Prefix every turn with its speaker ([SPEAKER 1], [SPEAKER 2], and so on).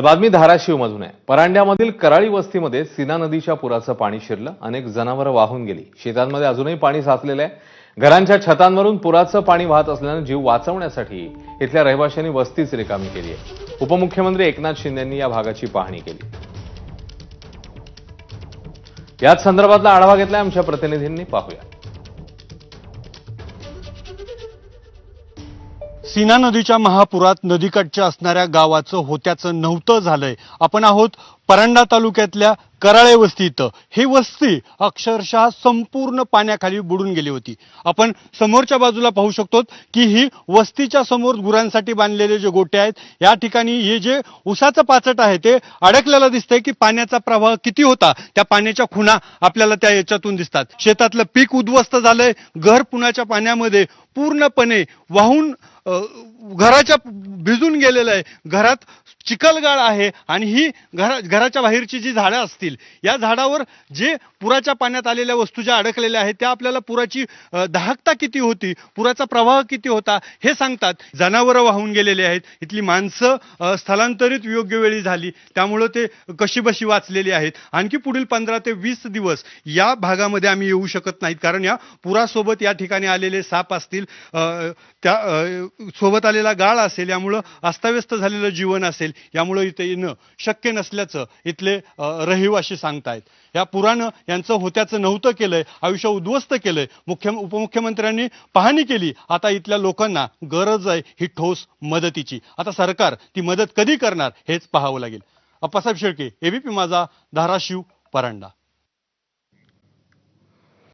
[SPEAKER 1] बातमी धाराशिव मधून आहे. परांड्यामधील कराळी वस्तीमध्ये सीना नदीच्या पुराचं पाणी शिरलं. अनेक जनावरं वाहून गेली. शेतांमध्ये अजूनही पाणी साचलेलं आहे. घरांच्या छतांवरून पुराचं पाणी वाहत असल्यानं जीव वाचवण्यासाठी इथल्या रहिवाशांनी वस्तीच रिकामी केली आहे. उपमुख्यमंत्री एकनाथ शिंदेंनी या भागाची पाहणी केली. याच संदर्भातला आढावा घेतलाय आमच्या प्रतिनिधींनी. पाहूया.
[SPEAKER 2] सीना नदीच्या महापुरात नदीकाठच्या असणाऱ्या गावाचं होत्याचं नव्हतं झालंय. आपण आहोत परंडा तालुक्यातल्या कराळे वस्ती इथं. ही वस्ती अक्षरशः संपूर्ण पाण्याखाली बुडून गेली होती. आपण समोरच्या बाजूला पाहू शकतो की ही वस्तीच्या समोर गुरांसाठी बांधलेले जे गोटे आहेत या ठिकाणी हे जे उसाचं पाचट आहे ते अडकलेलं दिसतंय की पाण्याचा प्रवाह किती होता. त्या पाण्याच्या खुणा आपल्याला त्या याच्यातून दिसतात. शेतातलं पीक उद्ध्वस्त झालंय. घर पुण्याच्या पाण्यामध्ये पूर्णपणे वाहून घराच्या भिजून गेलेलं आहे. घरात चिखलगाळ आहे आणि ही घरा घराच्या बाहेरची जी झाडं असतील या झाडावर जे पुराच्या पाण्यात आलेल्या वस्तू ज्या अडकलेल्या आहेत त्या आपल्याला पुराची दाहकता किती होती पुराचा प्रवाह किती होता हे सांगतात. जनावरं वाहून गेलेली आहेत इथली माणसं स्थलांतरित योग्य वेळी झाली त्यामुळं ते कशीबशी वाचलेली आहेत. आणखी पुढील पंधरा ते वीस दिवस या भागामध्ये आम्ही येऊ शकत नाहीत कारण या पुरासोबत या ठिकाणी आलेले साप असतील त्या सोबत आलेला गाळ असेल यामुळं अस्ताव्यस्त झालेलं जीवन असेल. यामुळं इथे येणं शक्य नसल्याचं इथले रहिवाशी सांगतायत. या पुरानं यांचं होत्याचं नव्हतं केलंय आयुष्य उद्ध्वस्त केलंय. मुख्य उपमुख्यमंत्र्यांनी पाहणी केली. आता इथल्या लोकांना गरज आहे ही ठोस मदतीची. आता सरकार ती मदत कधी करणार हेच पाहावं लागेल. अप्पासाहेब शेळके एबीपी माझा धाराशिव परांडा.